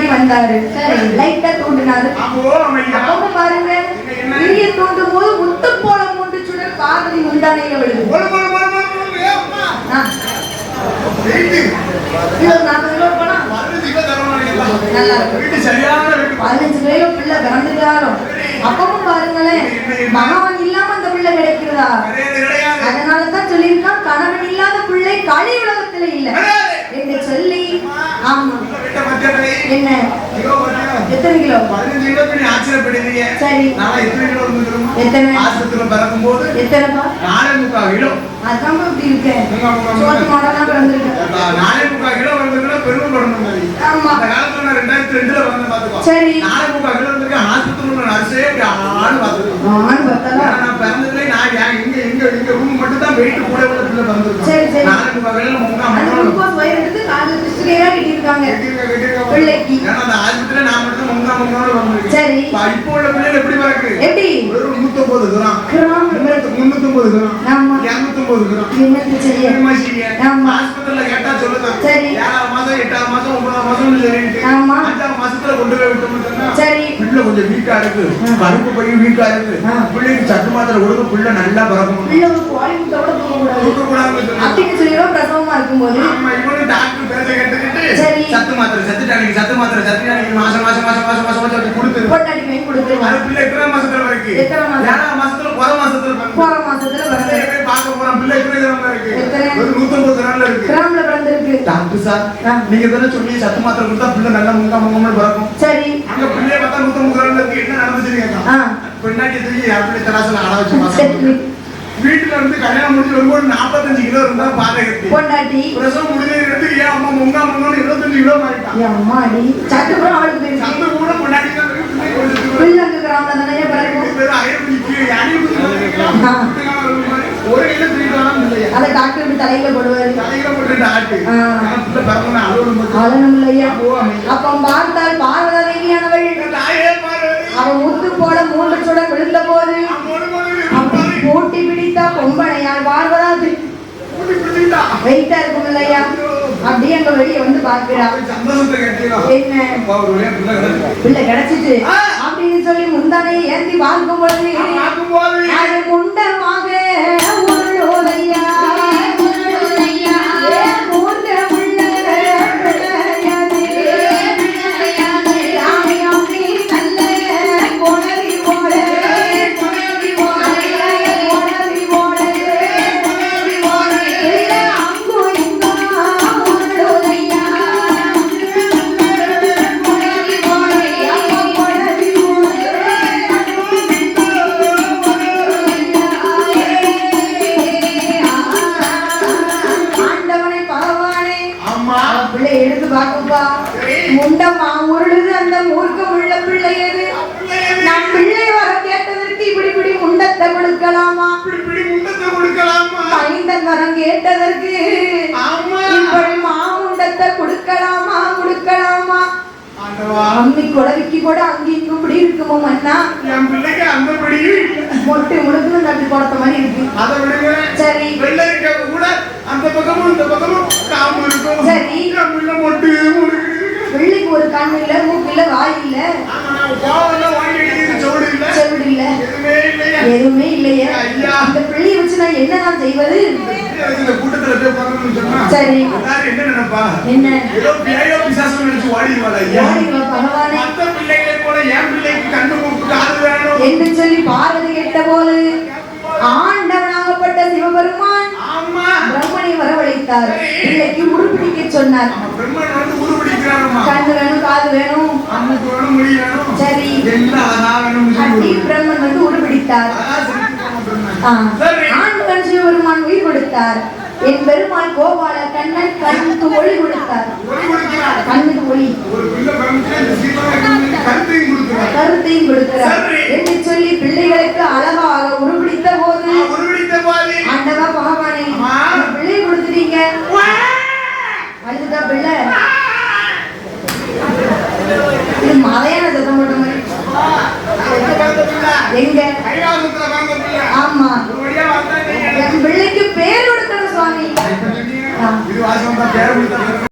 முன்னாடி வந்தாரு. லைட்டா தூண்டினாரு. அப்போ பாருங்க இங்கே தூண்டும் போது முத்து போல மூன்று சுடர் பார்வதி முந்தானையில விழுது. கிலோ கிலோ பதினஞ்சு கிலோ கிலோ பிள்ளை பிறந்துட்டாலும் அப்பவும் பாருங்களேன் மகவன் இல்லாம அந்த பிள்ளை கிடைக்கிறதா. அதனாலதான் சொல்லியிருக்கான் கணவன் இல்லாத பிள்ளை களி உலகத்துல இல்ல. என்று சொல்லி ஆமா உள்ள வெயிட்டை பார்த்தியா தாயி? என்ன கிலோ? எத்தனை கிலோ பதினஞ்சு கிலோக்கு நீ ஆச்சரியப்படுறீங்க. சரி நான் எத்தனை கிலோ? எத்தனை ஆஸ்பத்திரியில பிறக்கும்போது எத்தனைப்பா நாலே முக்கால் கிலோ. அதான் இப்படி இருக்கேன் சோத்து மாடலாம் பிறந்திருக்கேன் நான் நாலே முக்கால் கிலோ பெருமைப்படணும் தாயி. ஆமா அந்த காலத்துல நான் ரெண்டாயிரத்தி ரெண்டுல வந்தேன் பாத்துக்கோ. சரி நாலே முக்கால் கிலோ வந்திருக்கேன். ஆஸ்பத்திரியில நர்ஸே இப்படி ஆன்னு பாத்துக்கோ. நான் பார்த்தாலா ஏன்னா நான் பிறந்ததுலே நான் இங்க இங்க இங்க ரூம் மட்டும் தான் வெயிட் கூட உள்ள பிள்ளை சரி. நாலே முக்கால் கிலோ முக்கால் முக்கா முக்கால் வந்திருக்கேன். சரி இப்ப உள்ள பிள்ளைகள் எப்படி பிறகு? எப்படி 350 கிராம். கிராம். 350 கிராம். ஆமா 250 கிராம். என்னம்மா செய்ய? ஆமா. ஆஸ்பத்திரியில கேட்டா சொல்லுதான். சரி. ஏழாவது மாசம், எட்டாவது மாசம், சொல்லிட்டு, ஆமா. அஞ்சாவது மாசத்துல கொண்டு போய் விட்டோம்னு சரி பிள்ளை கொஞ்சம் வீக்கா இருக்கு. கருப்பு பையன் வீக்கா இருக்கு. பிள்ளைக்கு சத்து மாத்திரை கொடுக்க பிள்ளை நல்லா பிறக்கணும் பிள்ளை ஒரு குவாலிட்டியோட தூங்கக்கூடாது கொடுக்கக்கூடாதுன்னு சொன்னாங்க. அப்படின்னு சொல்லிடுவோம் பிரசவமா இருக்கும்போது கேட்டுக்கிட்டு, சரி. சத்து மாத்திரை, சத்து டானிக், சத்து மாத்திரை, சத்து டானிக் மாசம் மாசம் மாசம் மாசம் மாசம் மாசம் அப்படி கொடுத்துரு. பொட்டாட்டி போய் கொடுத்துருவாங்க அது பிள்ளை எத்தனை மாசத்துல இருக்கு? எத்தனை மாசம்? ஏழாவது மாசத்துல, குறை மாசத்துல பிறந்து. போற மாசத்துல பிள்ளைய பிறந்து போய் பார்க்க போறான், பிள்ளை எத்தனை கிராம்ல இருக்கு? எத்தனை? ஒரு 150 கிராம்ல இருக்கு. கிராம்ல பிறந்திருக்கு டாக்டர் சார், ஆ. நீங்க தானே சொன்னீங்க சத்து மாத்திரை கொடுத்தா பிள்ளை நல்லா முங்கா முங்கம்னு பிறக்கும். சரி அங்க பிள்ளைய பார்த்தா 150 கிராம்ல இருக்கு, என்ன தூக்கி தராசுல அட வச்சு பார்த்தாங்க. வீட்டுல இருந்து கல்யாணம் முடிஞ்சு வரும்போது 45 கிலோ இருந்தா பாதகத்தி பொண்டாட்டி பிரசவம் முடிஞ்சதுக்கு ஏன் அம்மா முங்கா முங்கன்னு 25 கிலோ மாறிட்டான் என் அவளுக்கு போயிருக்கு சந்து கூட தான் தூரம். பிள்ளை அங்க கிராம்ல தானே நிக்கு, யானையை குத்தி வச்சிருக்கலாம். ஆ. குட்டிக்கான ஒரு மாதிரி. ஒரு கையில தூக்கிட்டு வராம இல்லையா அதை டாக்டர் இப்படி தலையில போடுவாரு தலையில போட்டு மட்டும். ஆளணும் இல்லையா. அப்ப பார்த்தால் பாரு. அவன் முத்து போல மூன்று சுடர் விழுந்த போது மொழி மொழி அப்படி பாரு. பூட்டி பிடித்தா பொம்பளையால் பார்வதாது குட்டி குட்டிட்டா. வெயிட்டா இருக்கும் இல்லையா அப்படியே அங்க வெளியே வந்து கட்டிடா. என்ன பிள்ளை கிடைச்சு. பிள்ளை கிடைச்சிட்டு. அப்படின்னு சொல்லி முந்தானையை ஏந்தி பார்க்கும் பொழுது முண்டமாக முண்டமா உருளுது அந்த மூர்க்கம் உள்ள பிள்ளை எது? நம் பிள்ளை வர கேட்டதற்கு இப்படி இப்படி முண்டத்தை கொடுக்கலாமா? இப்படி முண்டத்தை கொடுக்கலாமா மைந்தன் வரம் கேட்டதற்கு இப்படி மாமுண்டத்தை கொடுக்கலாமா? கொடுக்கலாமா? அம்மி குடவிக்கு கூட அங்கே இங்கும் இப்படி இருக்குமோ மன்னா? என் பிள்ளைக்கு அந்த படியும். மொட்டை முழுக்கணும் தட்டி கொடுத்த மாதிரி இருக்கு. அதை விடுங்க. சரி. வெள்ளரிக்காய் கூட அந்த பக்கமும் இந்த பக்கமும் சரி. மொட்டு ஒரு கண் இல்ல மூக்கு இல்ல வாய் இல்ல. செவிடு எதுவுமே இல்லையா. இந்த பிள்ளையை வச்சு நான் என்னதான் செய்வது? சரி. என்ன நினைப்பா? என்ன? என்று சொல்லி பார்வதி கேட்ட போது ஆண்டவனாகப்பட்ட சிவபெருமான் பிரம்மனை வரவழைத்தார். பிள்ளைக்கு உருப்பிடிக்க சொன்னார். கண்ணு வேணும் காது வேணும். சரி. பிரம்மன் வந்து உருப்பிடித்தார். அழகா செதுக்கிட்டாங்க பிரம்மன். ஆ. சரி. ஆண்டவன் சிவபெருமான் உயிர் கொடுத்தார். என் பெருமாள் கோபால கண்ணன் கண்ணுக்கு ஒளி கொடுத்தார். கண்ணுக்கு ஒளி ஒரு பிள்ளை பிறந்துச்சுன்னா இந்த சீதனம் இருக்கிறதுக்கு கருத்தையும் கொடுக்கிறார். கருத்தையும் கொடுக்கிறார் சரி. என்று சொல்லி பிள்ளைகளுக்கு அளவாக உருப்பிடித்த போது ஆ, உருவடித்த பாதி. ஆண்டவா பகவானே அம்மா. இந்த பிள்ளையை கொடுத்துட்டீங்க வா! அழுதுதா பிள்ளை? இது மலையான சத்தம் போட்ட மாதிரி. எங்க? ஆமா. என் பிள்ளைக்கு பேர் கொடுக்கணும் சுவாமி.